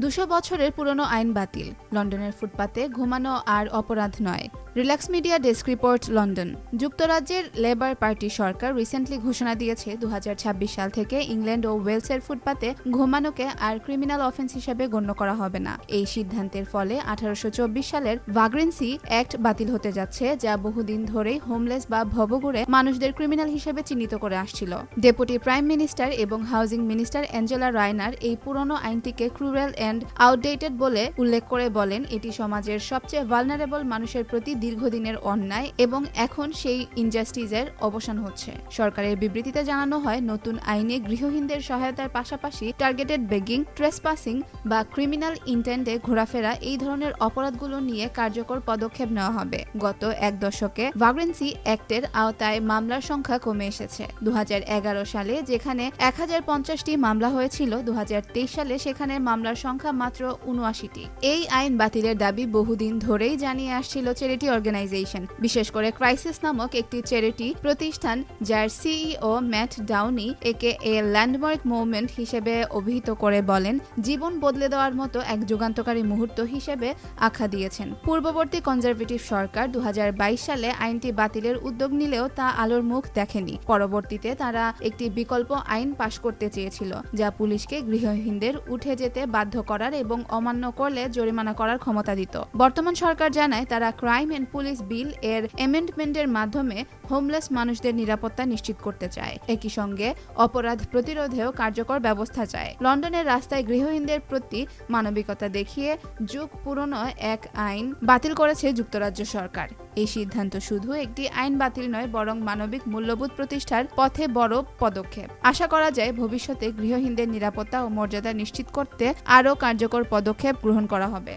দুশো বছরের পুরনো আইন বাতিল। লন্ডনের ফুটপাতে ঘুমানো আর অপরাধ নয়। Relax media desk report, London. যুক্তরাজ্যের লেবার পার্টি সরকার রিসেন্টলি ঘোষণা দিয়েছে দু হাজার ছাব্বিশ সাল থেকে ইংল্যান্ড ও ওয়েলসের ফুটপাতে ঘুমানোকে আর ক্রিমিনাল অফেন্স হিসেবে গণ্য করা হবে না। এই সিদ্ধান্তের ফলে আঠারোশো সালের ভাগ্রেন্সি অ্যাক্ট বাতিল হতে যাচ্ছে, যা বহুদিন ধরেই হোমলেস বা ভবঘুরে মানুষদের ক্রিমিনাল হিসেবে চিহ্নিত করে আসছিল। ডেপুটি প্রাইম মিনিস্টার এবং হাউজিং মিনিস্টার অ্যাঞ্জেলা রায়নার এই পুরনো আইনটিকে ক্রুরেল অ্যান্ড আউটডেটেড বলে উল্লেখ করে বলেন, এটি সমাজের সবচেয়ে ভালনারেবল মানুষের প্রতি দীর্ঘদিনের অন্যায় এবং এখন সেই ইনজাস্টিসের অবসান হচ্ছে। সরকারের বিবৃতিতে জানানো হয়, নতুন আইনে গৃহহীনদের সহায়তার পাশাপাশি টার্গেটেড বেগিং ট্রেসপাসিং বা ক্রিমিনাল ইন্টেন্টে ঘোরাফেরা এই ধরনের অপরাধগুলো নিয়ে কার্যকর পদক্ষেপ নেওয়া হবে। গত এক দশকে ভাগ্রেন্সি অ্যাক্টের আওতায় মামলার সংখ্যা কমে এসেছে। দু হাজার এগারো সালে যেখানে এক মামলা হয়েছিল দু হাজার তেইশ সালে সেখানে মামলার সংখ্যা মাত্র উনআশিটি এই আইন বাতিলের দাবি বহুদিন ধরেই জানিয়ে আসছিল চ্যারিটি অর্গানাইজেশন বিশেষ করে ক্রাইসিস নামক একটি চ্যারিটি প্রতিষ্ঠান, যার সিইও ম্যাট ডাউনি একে এ ল্যান্ডমার্ক মুভমেন্ট হিসেবে অভিহিত করে বলেন, জীবন বদলে দেওয়ার মতো এক যুগান্তকারী মুহূর্ত হিসেবে আখ্যা দিয়েছেন। পূর্ববর্তী কনজারভেটিভ সরকার দু সালে আইনটি বাতিলের উদ্যোগ নিলেও তা আলোর মুখ দেখেনি। পরবর্তীতে তারা একটি বিকল্প আইন পাশ করতে চেয়েছিল, যা পুলিশকে গৃহহীনদের উঠে যেতে বাধ্য করার এবং অমান্য করলে জরিমানা করার ক্ষমতা দিত। বর্তমান সরকার জানায়, তারা ক্রাইম এন্ড পুলিশ বিল এর অ্যামেন্ডমেন্টের মাধ্যমে হোমলেস মানুষদের নিরাপত্তা নিশ্চিত করতে চায়। একই সঙ্গে অপরাধ প্রতিরোধেও কার্যকর ব্যবস্থা চায়। লন্ডনের রাস্তায় গৃহহীনদের প্রতি মানবিকতা দেখিয়ে যুগ পুরনো এক আইন বাতিল করেছে যুক্তরাজ্য সরকার। এই সিদ্ধান্ত শুধু একটি আইন বাতিল নয়, বরং মানবিক মূল্যবোধ প্রতিষ্ঠার পথে বড় পদক্ষেপ। আশা করা যায় ভবিষ্যতে গৃহহীনদের নিরাপত্তা ও মর্যাদা নিশ্চিত করতে আরও কার্যকর পদক্ষেপ গ্রহণ করা হবে।